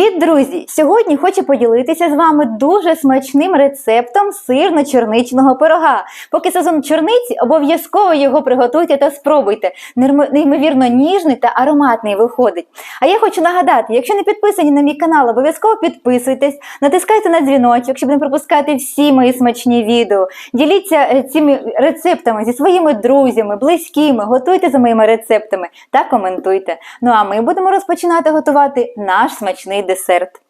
Привіт, друзі! Сьогодні хочу поділитися з вами дуже смачним рецептом сирно-чорничного пирога. Поки сезон чорниці, обов'язково його приготуйте та спробуйте. Неймовірно ніжний та ароматний виходить. А я хочу нагадати, якщо не підписані на мій канал, обов'язково підписуйтесь, натискайте на дзвіночок, щоб не пропускати всі мої смачні відео. Діліться е, цими рецептами зі своїми друзями, близькими, готуйте за моїми рецептами та коментуйте. Ну а ми будемо розпочинати готувати наш смачний десерт.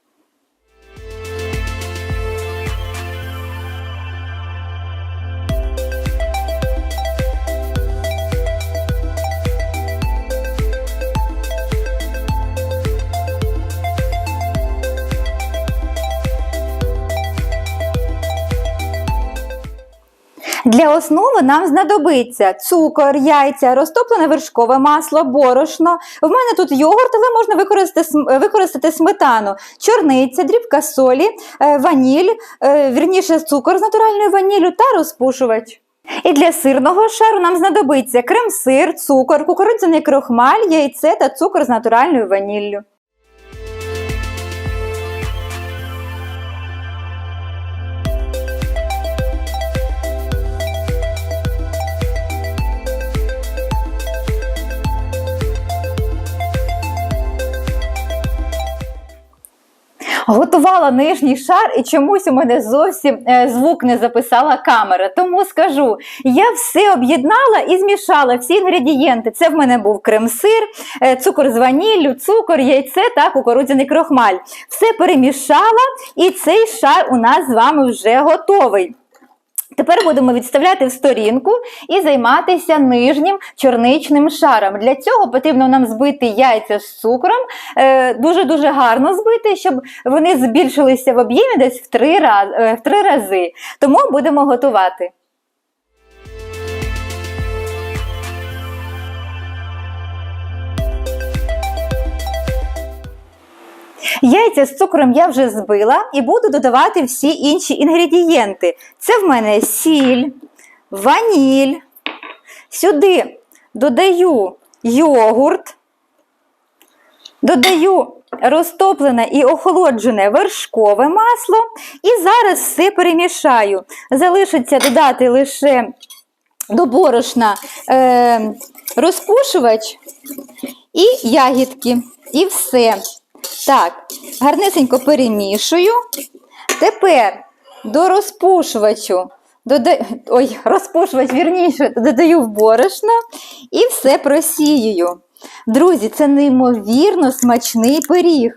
Для основи нам знадобиться цукор, яйця, розтоплене вершкове масло, борошно. В мене тут йогурт, але можна використати, використати сметану, чорниця, дрібка солі, е, ваніль, е, вірніше цукор з натуральною ваніллю та розпушувач. І для сирного шару нам знадобиться крем-сир, цукор, кукурудзяний крохмаль, яйце та цукор з натуральною ваніллю. Готувала нижній шар, і чомусь у мене зовсім е, звук не записала камера. Тому скажу, я все об'єднала і змішала всі інгредієнти. Це в мене був крем-сир, е, цукор з ваніллю, цукор, яйце та кукурудзяний крохмаль. Все перемішала, і цей шар у нас з вами вже готовий. Тепер будемо відставляти в сторінку і займатися нижнім чорничним шаром. Для цього потрібно нам збити яйця з цукром, е, дуже-дуже гарно збити, щоб вони збільшилися в об'ємі десь в три, е, в три рази. Тому будемо готувати. Яйця з цукром я вже збила і буду додавати всі інші інгредієнти. Це в мене сіль, ваніль. Сюди додаю йогурт, додаю розтоплене і охолоджене вершкове масло. І зараз все перемішаю. Залишиться додати лише до борошна е, розпушувач і ягідки. І все. Так, гарнесенько перемішую. Тепер до розпушувачу, дода... ой, розпушувач вірніше, додаю в борошно і все просіюю. Друзі, це неймовірно смачний пиріг.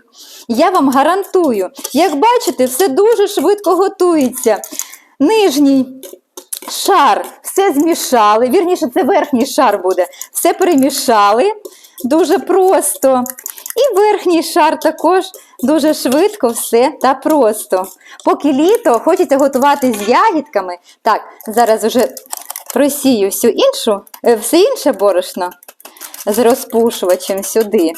Я вам гарантую, як бачите, все дуже швидко готується. Нижній шар все змішали, вірніше, це верхній шар буде. Все перемішали дуже просто. І верхній шар також дуже швидко все та просто. Поки літо хочеться готувати з ягідками. Так, зараз вже просію всю іншу, е, все інше борошно з розпушувачем сюди.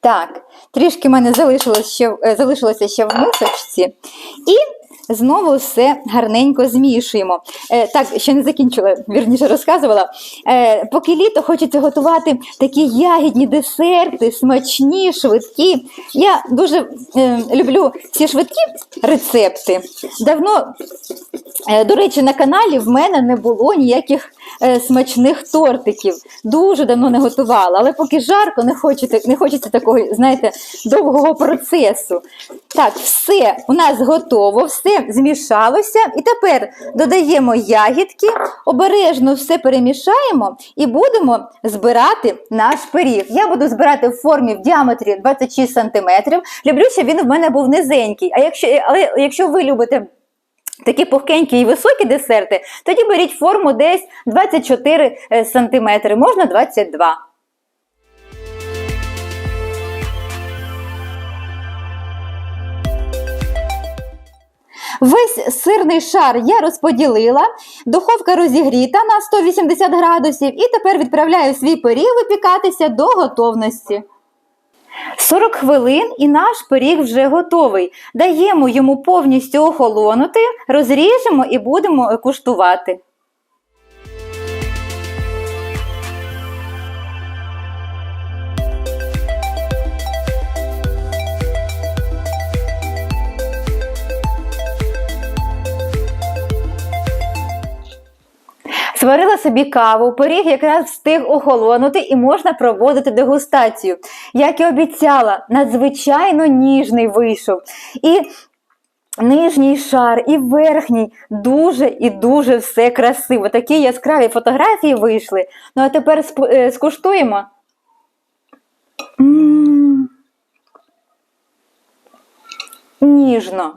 Так, трішки в мене залишилося ще, е, залишилося ще в мисочці. І знову все гарненько змішуємо. Е, так, ще не закінчила, вірніше розказувала. Е, поки літо хочеться готувати такі ягідні десерти, смачні, швидкі. Я дуже е, люблю ці швидкі рецепти. Давно, е, до речі, на каналі в мене не було ніяких е, смачних тортиків. Дуже давно не готувала, але поки жарко, не хочеться, не хочеться такого, знаєте, довгого процесу. Так, все у нас готово, все змішалося. І тепер додаємо ягідки, обережно все перемішаємо і будемо збирати наш пиріг. Я буду збирати в формі в діаметрі 26 см. Люблю, щоб він в мене був низенький. А якщо, але якщо ви любите такі пухкенькі і високі десерти, тоді беріть форму десь 24 см, можна 22 Весь сирний шар я розподілила, духовка розігріта на 180 градусів, і тепер відправляю свій пиріг випікатися до готовності. 40 хвилин і наш пиріг вже готовий. Даємо йому повністю охолонути, розріжемо і будемо куштувати. Зварила собі каву, пиріг якраз встиг охолонути і можна проводити дегустацію. Як і обіцяла, надзвичайно ніжний вийшов. І нижній шар, і верхній дуже і дуже все красиво. Такі яскраві фотографії вийшли. Ну а тепер е, скуштуємо. М. Ніжно.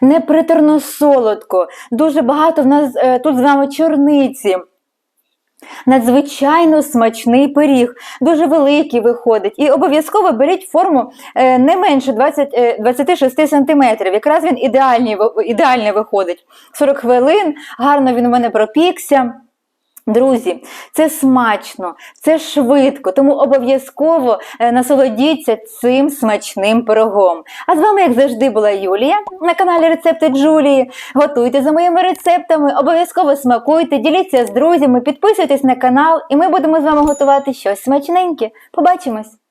Непритерно солодко. Дуже багато в нас е, тут з вами чорниці. Надзвичайно смачний пиріг, дуже великий виходить. І обов'язково беріть форму е, не менше 20, е, 26 см. Якраз він ідеальний, ідеальний виходить. 40 хвилин, гарно він у мене пропікся. Друзі, це смачно, це швидко, тому обов'язково е, насолодіться цим смачним пирогом. А з вами, як завжди, була Юлія на каналі Рецепти Джулії. Готуйте за моїми рецептами, обов'язково смакуйте, діліться з друзями, підписуйтесь на канал, і ми будемо з вами готувати щось смачненьке. Побачимось!